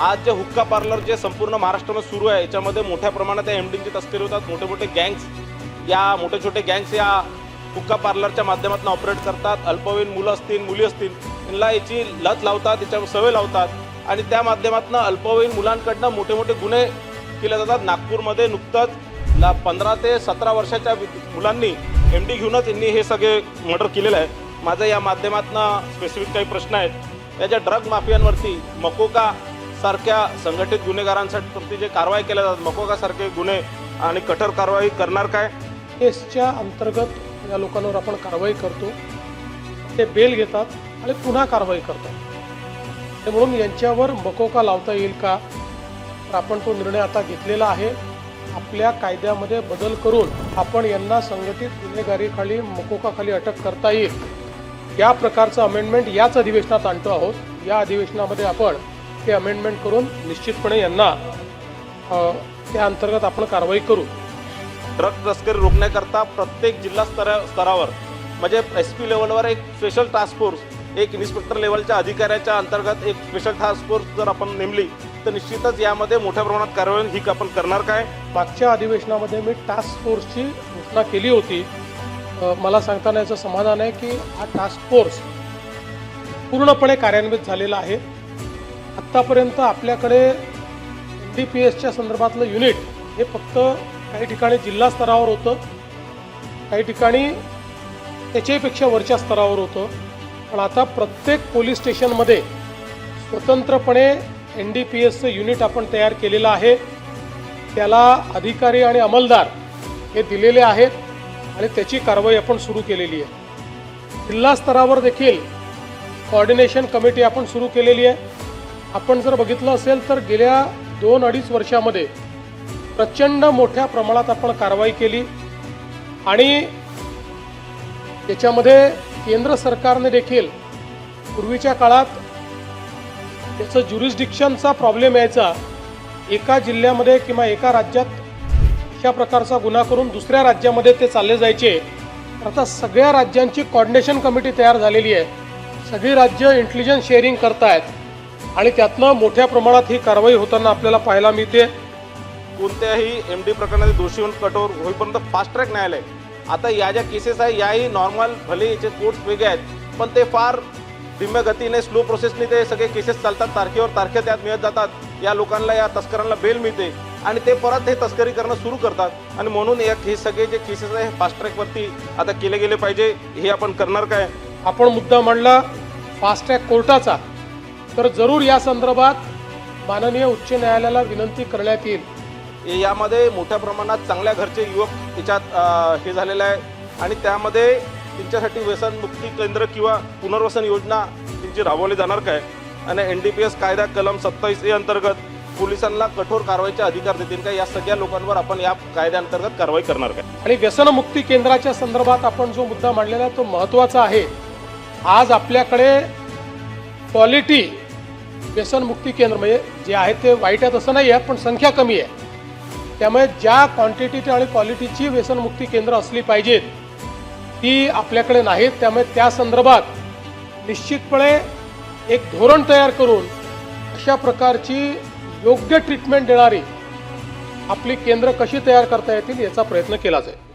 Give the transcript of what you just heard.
आज जे हुक्का पार्लर जे संपूर्ण महाराष्ट्रामध्ये सुरू आहे याच्यामध्ये मोठ्या प्रमाणात त्या एमडींची तस्करी होतात. मोठे मोठे गँग्स या मोठे छोटे गँग्स या हुक्का पार्लरच्या माध्यमातून ऑपरेट करतात. अल्पवयीन मुलं असतील मुली असतील त्यांना याची लत लावतात याच्यावर सवय लावतात. आणि त्या माध्यमातून अल्पवयीन मुलांकडनं मोठे मोठे गुन्हे केले जातात. नागपूरमध्ये नुकतंच ला पंधरा ते सतरा वर्षाच्या मुलांनी एम डी घेऊनच यांनी हे सगळे मर्डर केलेलं आहे माझं या माध्यमातून स्पेसिफिक काही प्रश्न आहेत. या ज्या ड्रग माफियांवरती मकोका सारख्या संघटित गुन्हेगारांसाठी जे कारवाई केल्या जातात मकोकासारखे गुन्हे आणि कठोर कारवाई करणार काय? केसच्या अंतर्गत या लोकांवर आपण कारवाई करतो. ते बेल घेतात आणि पुन्हा कारवाई करतात. ते म्हणून यांच्यावर मकोका लावता येईल का? तर आपण तो निर्णय आता घेतलेला आहे. आपल्या कायद्यामध्ये बदल करून आपण यांना संघटित गुन्हेगारीखाली मकोकाखाली अटक करता येईल. या प्रकारचं अमेंडमेंट याच अधिवेशनात आणतो आहोत. या अधिवेशनामध्ये आपण हे अमेंडमेंट करून निश्चितपणे यांना त्या अंतर्गत आपण कारवाई करू. ड्रग तस्करी रोखण्याकरता प्रत्येक जिल्हा स्तरा स्तरावर म्हणजे एस पी लेवलवर एक स्पेशल टास्क फोर्स एक इन्स्पेक्टर लेवलच्या अधिकाऱ्याच्या अंतर्गत एक स्पेशल टास्क फोर्स जर आपण नेमली तर निश्चितच यामध्ये मोठ्या प्रमाणात कारवाई ही आपण करणार काय? मागच्या अधिवेशनामध्ये मी टास्क फोर्सची घोषणा केली होती. मला सांगताना याचं समाधान आहे की हा टास्क फोर्स पूर्णपणे कार्यान्वित झालेला आहे. आत्तापर्यंत आपल्याकडे एन डी पी एसच्या संदर्भातलं युनिट हे फक्त काही ठिकाणी जिल्हा स्तरावर होतं. काही ठिकाणी त्याच्यापेक्षा वरच्या स्तरावर होतं. पण आता प्रत्येक पोलीस स्टेशनमध्ये स्वतंत्रपणे एन डी पी एसचं युनिट आपण तयार केलेलं आहे. त्याला अधिकारी आणि अंमलदार हे दिलेले आहेत आणि त्याची कारवाई आपण सुरू केलेली आहे. जिल्हा स्तरावर देखील कॉर्डिनेशन कमिटी आपण सुरू केलेली आहे. आपण जर बघितलं असेल तर गेल्या दोन अडीच वर्षामध्ये प्रचंड मोठ्या प्रमाणात आपण कारवाई केली. आणि त्याच्यामध्ये केंद्र सरकारने देखील पूर्वीच्या काळात त्याचं ज्युरिस्डिक्शनचा प्रॉब्लेम यायचा. एका जिल्ह्यामध्ये किंवा एका राज्यात अशा प्रकारचा गुन्हा करून दुसऱ्या राज्यामध्ये ते चालले जायचे. तर आता सगळ्या राज्यांची कॉर्डिनेशन कमिटी तयार झालेली आहे. सगळी राज्य इंटेलिजन्स शेअरिंग करतायत. आणि त्यातनं मोठ्या प्रमाणात ही कारवाई होताना आपल्याला पाहायला मिळते. कोणत्याही एम डी प्रकरणाचे दोषी होऊन कठोर होईपर्यंत फास्ट ट्रॅक न्यायालय. आता या ज्या केसेस आहे याही नॉर्मल भले याचे कोर्ट्स वेगळे आहेत पण ते फार धीम्य गतीने स्लो प्रोसेसने ते सगळे केसेस चालतात तारखेवर तारखे त्यात मिळत जातात. या लोकांना या तस्करांना बेल मिळते. आणि ते परत हे तस्करी करणं सुरू करतात. आणि म्हणून या हे सगळे जे केसेस आहे फास्ट ट्रॅकवरती आता केले गेले पाहिजे हे आपण करणार काय? आपण मुद्दा मांडला फास्ट ट्रॅक कोर्टाचा. तर जरूर या संदर्भात माननीय उच्च न्यायालयाला विनंती करण्यात येईल. यामध्ये मोठ्या प्रमाणात चांगल्या घरचे युवक त्याच्यात अ, हे झालेलं आहे. आणि त्यामध्ये त्यांच्यासाठी व्यसनमुक्ती केंद्र किंवा पुनर्वसन योजना त्यांची राबवली जाणार काय? आणि एन डी पी एस कायदा कलम सत्तावीस ए अंतर्गत पोलिसांना कठोर कारवाईचे अधिकार देतील काय? या सगळ्या लोकांवर आपण या कायद्याअंतर्गत कारवाई करणार काय? आणि व्यसनमुक्ती केंद्राच्या संदर्भात आपण जो मुद्दा मांडलेला आहे तो महत्त्वाचा आहे. आज आपल्याकडे क्वालिटी व्यसनमुक्ती केंद्र म्हणजे जे आहे ते वाईट आहे तसं नाही आहे पण संख्या कमी आहे. त्यामुळे ज्या क्वांटिटी आणि क्वालिटीची व्यसनमुक्ती केंद्र असली पाहिजेत ती आपल्याकडे नाहीत. त्यामुळे त्या संदर्भात निश्चितपणे एक धोरण तयार करून अशा प्रकारची योग्य ट्रीटमेंट देणारी आपली केंद्र कशी तयार करता येतील याचा प्रयत्न केला जाईल